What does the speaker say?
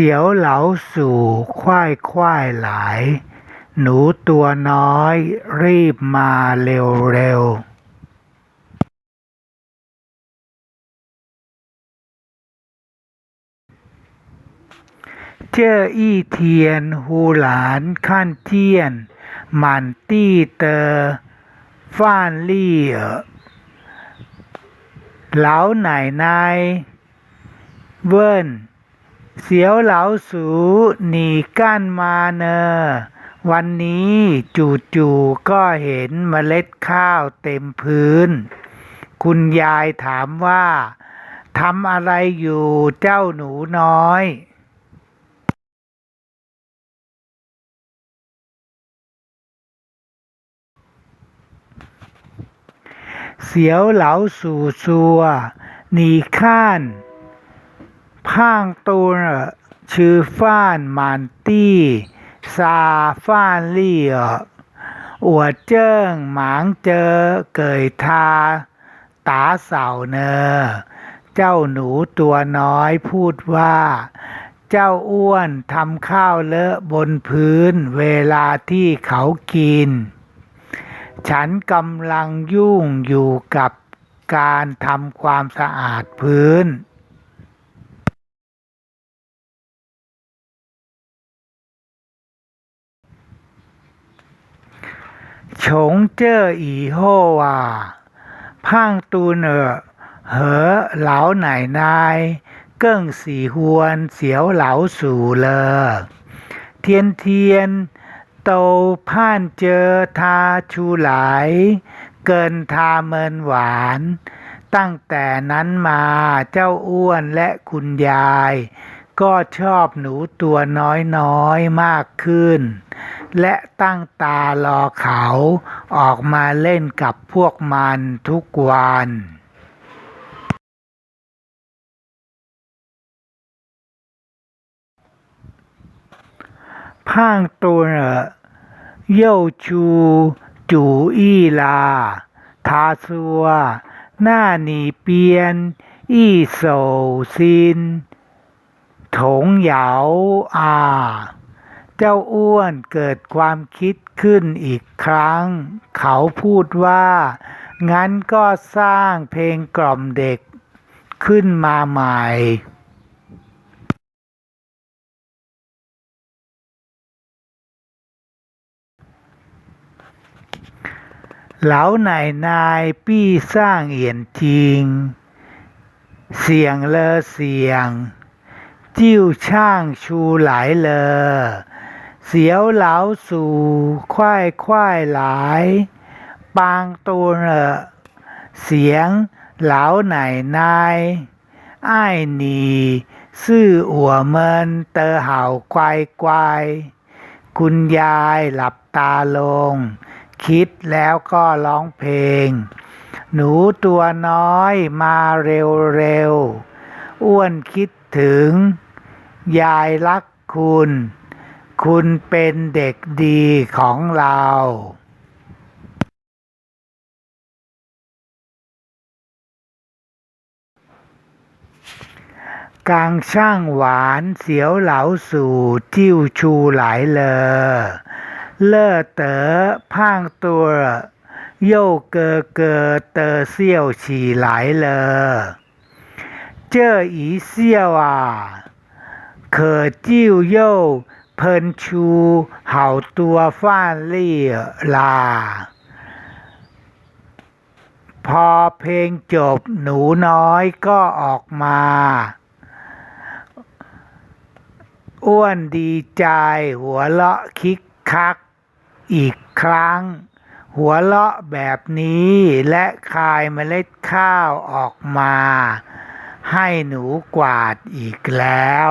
เสียวเหลาสู่ควายควายหลาย หนูตัวน้อยรีบมาเร็วเร็วเจ้ออี้เทียนหูหลานขั้นเทียน หมันตี้เตอฟ้านลี่เอ๋อเหลาไหนนายเวิ้น เสียวเหลาสูหนีก้านมาเนอ วันนี้จู่ๆก็เห็นเมล็ดข้าวเต็มพื้น คุณยายถามว่าทำอะไรอยู่เจ้าหนูน้อยเสียวเหลาสู่ซัวหนีข้าน พางตัวชื่อฟ้านมานตี้ซาฟ้านลี่อออวดเจิ้งหมางเจอเกยทา ตาเสาเนอ เจ้าหนูตัวน้อยพูดว่า เจ้าอ้วนทำข้าวเลอะบนพื้นเวลาที่เขากิน ฉันกำลังยุ่งอยู่กับการทำความสะอาดพื้น ฉงเจ้ออีโฮว่าพังตูเนอเหอเหลาไหนนายเกิ้งสีหวนเสียวเหลาสู่เลอเทียน เทียนโตผ่านเจอทาชูหลายเกินทาเมินหวานตั้งแต่นั้นมาเจ้าอ้วนและคุณยาย ก็ชอบหนูตัวน้อยๆมากขึ้น และตั้งตารอเขาออกมาเล่นกับพวกมันทุกวันพ่างตัวเหอเย่าชูจูอี้ลาทาซัวหน้าหนีเปียนอี๋เซียนถงยาว啊 เจ้าอ้วนเกิดความคิดขึ้นอีกครั้ง เขาพูดว่า งั้นก็สร้างเพลงกล่อมเด็กขึ้นมาใหม่เหลาไหนนายปี้สร้างเอียนจริง เสียงเลอเสียง จิ้วช่างชูหลายเลอ เสียวเหลาสู่ควายควายหลาย ปางตัวเอเสียงเหลาไหนนายอ้ายหนีซื่ออัวเมินเตอเห่าควายควายคุณยายหลับตาลง คิดแล้วก็ร้องเพลง หนูตัวน้อยมาเร็วเร็วอ้วนคิดถึง ยายรักคุณ คุณเป็นเด็กดีของเรากางช่างหวานเสียวเหลาสู่จิ้วชูหลายเลอ เลอเต๋อพางตัว โยเกอเกอเตอเซี่ยวฉี่หลายเลอ เจ้ออีเซี่ยวอะเคอจิ้วโย เพิ่นชูเห่าตัวฟ้านลี่ลา พอเพลงจบหนูน้อยก็ออกมา อ้วนดีใจหัวเราะคิกคักอีกครั้ง หัวเราะแบบนี้และคายเมล็ดข้าวออกมา ให้หนูกวาดอีกแล้ว